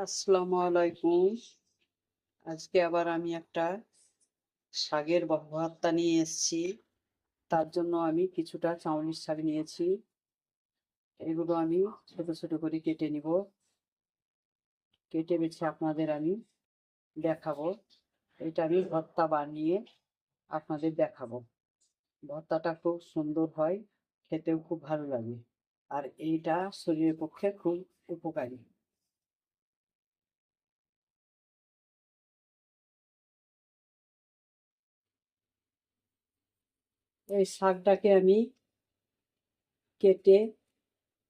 আসসালামু আলাইকুম। আজকে আবার আমি একটা শাকের ভ- ভর্তা নিয়ে এসেছি। তার জন্য আমি কিছুটা চাউনির শাক নিয়েছি। এগুলো আমি ছোট ছোট করে কেটে নিব। কেটে বেছে আপনাদের আমি দেখাবো। এটা আমি ভর্তা বানিয়ে আপনাদের দেখাবো। ভর্তাটা খুব সুন্দর হয়, খেতেও খুব ভালো লাগে। আর এইটা শরীরের পক্ষে খুব উপকারী। এই শাকটাকে আমি কেটে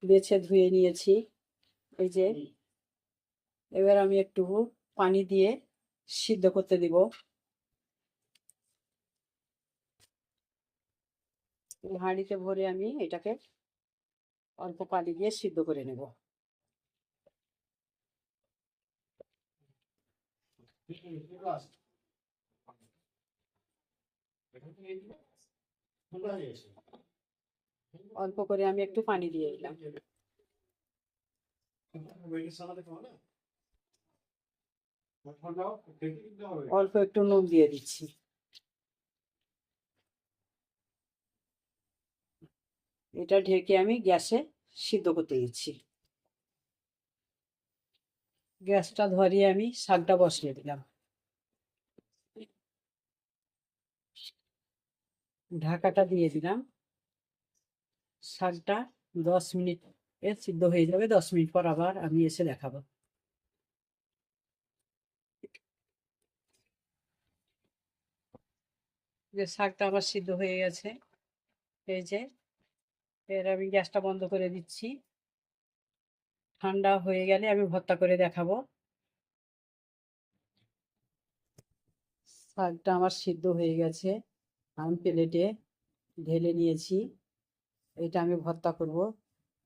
বেছে ধুয়ে নিয়েছি। এই যে এবার আমি একটু পানি দিয়ে সিদ্ধ করতে দিব। হাঁড়িতে ভরে আমি এটাকে অল্প পানি দিয়ে সিদ্ধ করে নেব। অল্প করে আমি একটু পানি দিয়ে দিলাম। অল্প একটু নুন দিয়ে দিচ্ছি। এটা ঢেকে আমি গ্যাসে সিদ্ধ করতে দিচ্ছি। গ্যাসটা ধরিয়ে আমি শাকটা বসিয়ে দিলাম। ঢাকাটা দিয়ে দিলাম। শাকটা দশ মিনিট এ সিদ্ধ হয়ে যাবে, দশ মিনিট পর আবার আমি এসে দেখাবো। যে শাকটা আমার সিদ্ধ হয়ে গেছে, এই যে, এর আমি গ্যাসটা বন্ধ করে দিচ্ছি। ঠান্ডা হয়ে গেলে আমি ভর্তা করে দেখাবো। শাকটা আমার সিদ্ধ হয়ে গেছে। আমি প্লেটে ঢেলে নিয়েছি। এটা আমি ভর্তা করব।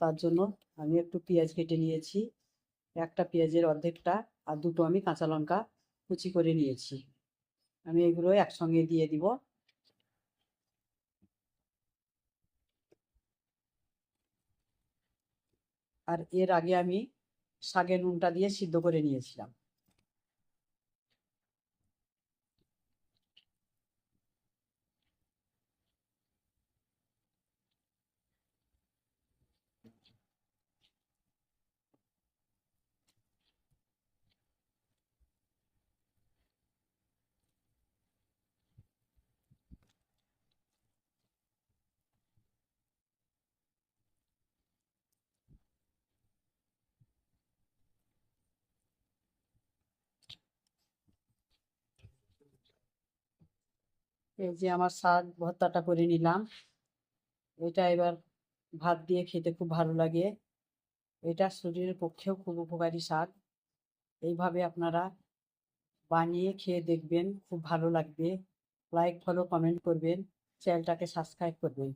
তার জন্য আমি একটু পেঁয়াজ কেটে নিয়েছি। একটা পেঁয়াজের অর্ধেকটা আর দুটো আমি কাঁচা লঙ্কা কুচি করে নিয়েছি। আমি এগুলো একসঙ্গে দিয়ে দিব। আর এর আগে আমি শাকে নুনটা দিয়ে সিদ্ধ করে নিয়েছিলাম। এই যে আমার শাক ভর্তাটা করে নিলাম। এটা এবার ভাত দিয়ে খেতে খুব ভালো লাগে। এটা শরীরের পক্ষেও খুব উপকারী শাক। এইভাবে আপনারা বানিয়ে খেয়ে দেখবেন, খুব ভালো লাগবে। লাইক ফলো কমেন্ট করবেন। চ্যানেলটাকে সাবস্ক্রাইব করবেন।